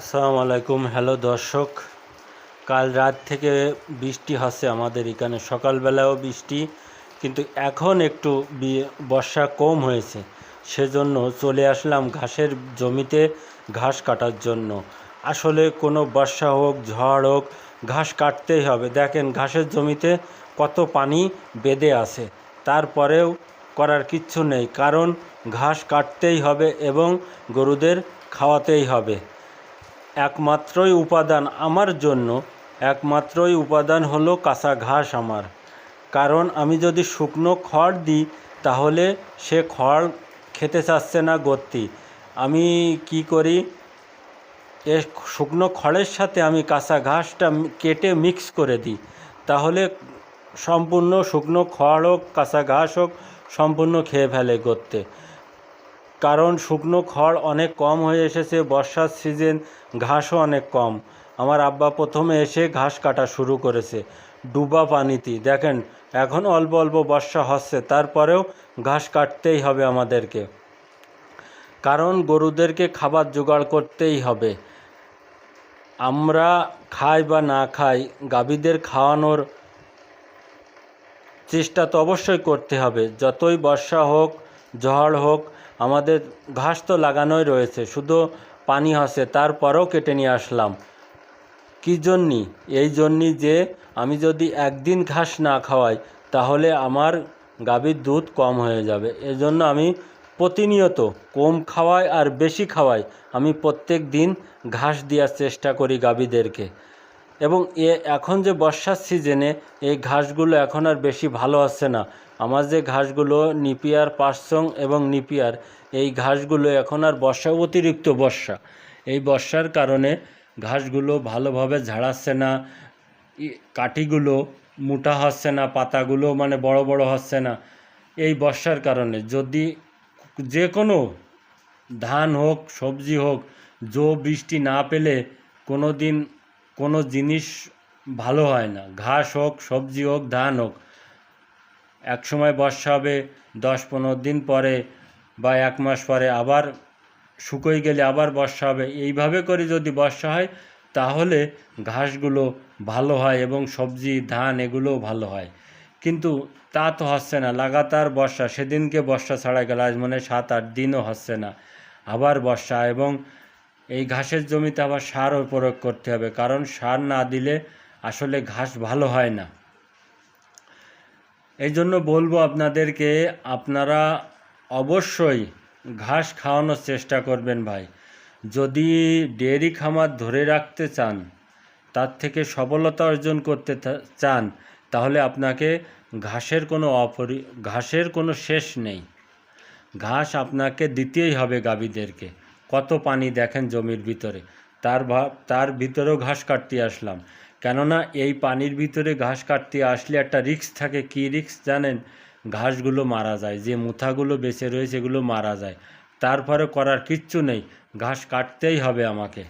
আসসালামু আলাইকুম। হ্যালো দর্শক, কাল রাত থেকে বৃষ্টি হচ্ছে আমাদের এখানে। সকালবেলাও বৃষ্টি, কিন্তু এখন একটু বর্ষা কম হয়েছে। সেজন্য চলে আসলাম ঘাসের জমিতে ঘাস কাটার জন্য। আসলে কোনো বর্ষা হোক, ঝড় হোক, ঘাস কাটতেই হবে। দেখেন ঘাসের জমিতে কত পানি বেঁধে আছে। তারপরেও করার কিচ্ছু নেই, কারণ ঘাস কাটতেই হবে এবং গরুদের খাওয়াতেই হবে। একমাত্রই উপাদান আমার জন্য, একমাত্রই উপাদান হলো কাঁচা ঘাস আমার। কারণ আমি যদি শুকনো খড় দিই, তাহলে সে খড় খেতে চাচ্ছে না গত্তি। আমি কি করি? এ শুকনো খড়ের সাথে আমি কাঁচা ঘাসটা কেটে মিক্স করে দিই। তাহলে সম্পূর্ণ শুকনো খড় হোক, কাঁচা ঘাস হোক, সম্পূর্ণ খেয়ে ফেলে গত্তে। কারণ শুকনো খড় অনেক কম হয়ে এসেছে, বর্ষার সিজন ঘাসও অনেক কম। আমার আব্বা প্রথমে এসে ঘাস কাটা শুরু করেছে, ডুবা পানিতে। দেখেন, এখন অল্প অল্প বর্ষা হচ্ছে, তারপরেও ঘাস কাটতেই হবে আমাদেরকে। কারণ গরুদেরকে খাবার জোগাড় করতেই হবে। আমরা খাই বা না খাই, গাভীদের খাওয়ানোর চেষ্টা তো অবশ্যই করতে হবে। যতই বর্ষা হোক, ঝড় হোক আমাদের ঘাস তো লাগানোই রয়েছে, শুধু পানি হসে তারপরেও কেটে নিয়ে আসলাম। কী জন্যি? এই জন্যই যে আমি যদি একদিন ঘাস না খাওয়াই, তাহলে আমার গাভীর দুধ কম হয়ে যাবে। এজন্য আমি প্রতিনিয়ত কম খাওয়াই আর বেশি খাওয়াই। আমি প্রত্যেক দিন ঘাস দেওয়ার চেষ্টা করি গাভীদেরকে। এবং এ এখন যে বর্ষার সিজনে এই ঘাসগুলো এখন আর বেশি ভালো আসছে না। আমার যে ঘাসগুলো নিপিয়ার, পার্সং এবং নিপিয়ার, এই ঘাসগুলো এখন আর বর্ষা, অতিরিক্ত বর্ষা। এই বর্ষার কারণে ঘাসগুলো ভালোভাবে ঝাড়াচ্ছে না কাঠিগুলো মোটা হচ্ছে না, পাতাগুলো মানে বড় বড় হচ্ছে না। এই বর্ষার কারণে যদি যে কোনো ধান হোক, সবজি হোক, জো বৃষ্টি না পেলে কোনো দিন কোনো জিনিস ভালো হয় না। ঘাস হোক, সবজি হোক, ধান হোক। এক সময় বর্ষা হবে, দশ পনেরো দিন পরে বা এক মাস পরে আবার শুকোয় গেলে আবার বর্ষা হবে। এইভাবে করে যদি বর্ষা হয়, তাহলে ঘাসগুলো ভালো হয় এবং সবজি, ধান এগুলোও ভালো হয়। কিন্তু তা তো হচ্ছে না। লাগাতার বর্ষা, সেদিনকে বর্ষা ছাড়া গেল আজ মানে সাত আট দিনও হচ্ছে না। আবার বর্ষা এবং এই ঘাসের জমিতে আবার সারও প্রয়োগ করতে হবে, কারণ সার না দিলে আসলে ঘাস ভালো হয় না। এই জন্য বলব আপনাদেরকে, আপনারা অবশ্যই ঘাস খাওয়ানোর চেষ্টা করবেন ভাই। যদি ডেয়ারি খামার ধরে রাখতে চান, তার থেকে সফলতা অর্জন করতে চান, তাহলে আপনাকে ঘাসের কোনো অপরি, ঘাসের কোনো শেষ নেই। ঘাস আপনাকে দিতেই হবে গাভীদেরকে। কত পানি দেখেন জমির ভিতরে? তার ভা- তার ভিতরেও ঘাস কাটতে আসলাম। কেননা এই পানির ভিতরে ঘাস কাটতে আসলে একটা রিক্স থাকে। কী রিক্স জানেন? ঘাসগুলো মারা যায়, যে মুথাগুলো বেঁচে রয়েছে এগুলো মারা যায়। তারপরে করার কিচ্ছু নেই, ঘাস কাটতেই হবে আমাকে।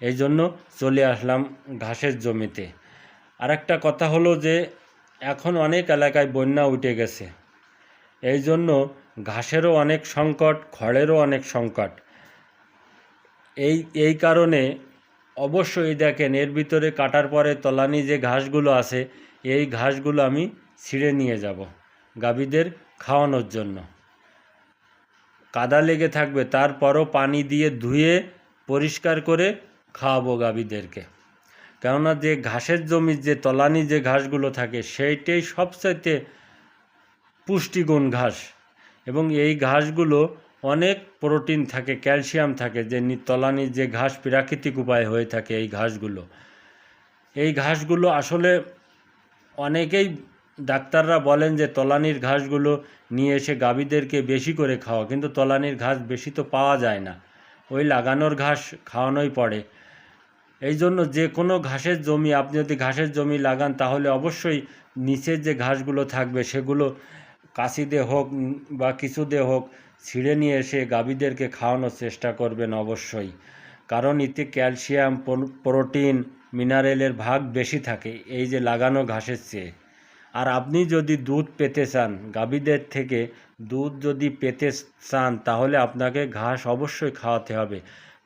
এই জন্য চলে আসলাম ঘাসের জমিতে। আরেকটা কথা হলো যে, এখন অনেক এলাকায় বন্যা উঠে গেছে। এই জন্য ঘাসেরও অনেক সংকট, খড়েরও অনেক সংকট। এই এই কারণে অবশ্যই দেখেন এর ভিতরে কাটার পরে তলানি যে ঘাসগুলো আছে, এই ঘাসগুলো আমি ছিঁড়ে নিয়ে যাব গাভীদের খাওয়ানোর জন্য। কাদা লেগে থাকবে, তারপরও পানি দিয়ে ধুয়ে পরিষ্কার করে খাওয়াবো গাভীদেরকে। কেননা যে ঘাসের জমির যে তলানি যে ঘাসগুলো থাকে, সেইটাই সবচাইতে পুষ্টিগুণ ঘাস। এবং এই ঘাসগুলো অনেক প্রোটিন থাকে, ক্যালসিয়াম থাকে, যে তলানির যে ঘাস প্রাকৃতিক উপায়ে হয়ে থাকে এই ঘাসগুলো। এই ঘাসগুলো আসলে অনেকেই ডাক্তাররা বলেন যে তলানির ঘাসগুলো নিয়ে এসে গাভীদেরকে বেশি করে খাওয়া, কিন্তু তলানির ঘাস বেশি তো পাওয়া যায় না। ওই লাগানোর ঘাস খাওয়ানোই পড়ে। এই জন্য যে কোনো ঘাসের জমি, আপনি যদি ঘাসের জমি লাগান, তাহলে অবশ্যই নিচের যে ঘাসগুলো থাকবে, সেগুলো কাশি দিয়ে হোক বা কিছু হোক ছিঁড়ে নিয়ে এসে গাভীদেরকে খাওয়ানোর চেষ্টা করবেন অবশ্যই। কারণ এতে ক্যালসিয়াম প্রোটিন, মিনারেলের ভাগ বেশি থাকে, এই যে লাগানো ঘাসের চেয়ে। আর আপনি যদি দুধ পেতে চান, গাভীদের থেকে দুধ যদি পেতে চান, তাহলে আপনাকে ঘাস অবশ্যই খাওয়াতে হবে।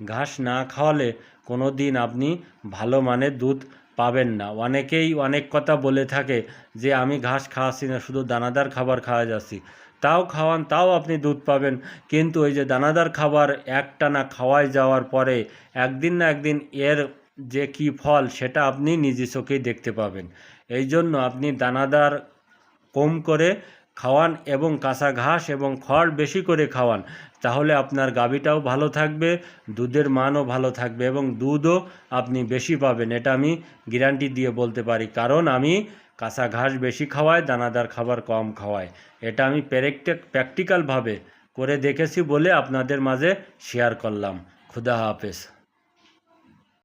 ঘাস না খাওয়ালে কোনো দিন আপনি ভালো মানের দুধ পাবেন না। অনেকেই অনেক কথা বলে থাকে যে, আমি ঘাস খাওয়াচ্ছি না, শুধু দানাদার খাবার খাওয়া যাচ্ছি। তাও খাওয়ান, তাও আপনি দুধ পাবেন। কিন্তু ওই যে দানাদার খাবার একটানা খাওয়াই যাওয়ার পরে একদিন না একদিন এর যে কি ফল সেটা আপনি নিজে চোখেই দেখতে পাবেন। এই জন্য আপনি দানাদার কম করে খাওয়ান এবং কাঁচা ঘাস এবং খড় বেশি করে খাওয়ান। তাহলে আপনার গাভীটাও ভালো থাকবে, দুধের মানও ভালো থাকবে এবং দুধও আপনি বেশি পাবেন। এটা আমি গ্যারান্টি দিয়ে বলতে পারি। কারণ আমি কাঁচা ঘাস বেশি খাওয়ায়, দানাদার খাবার কম খাওয়ায়। এটা আমি প্র্যাকটিক্যালভাবে করে দেখেছি বলে আপনাদের মাঝে শেয়ার করলাম। খুদা হাফেজ।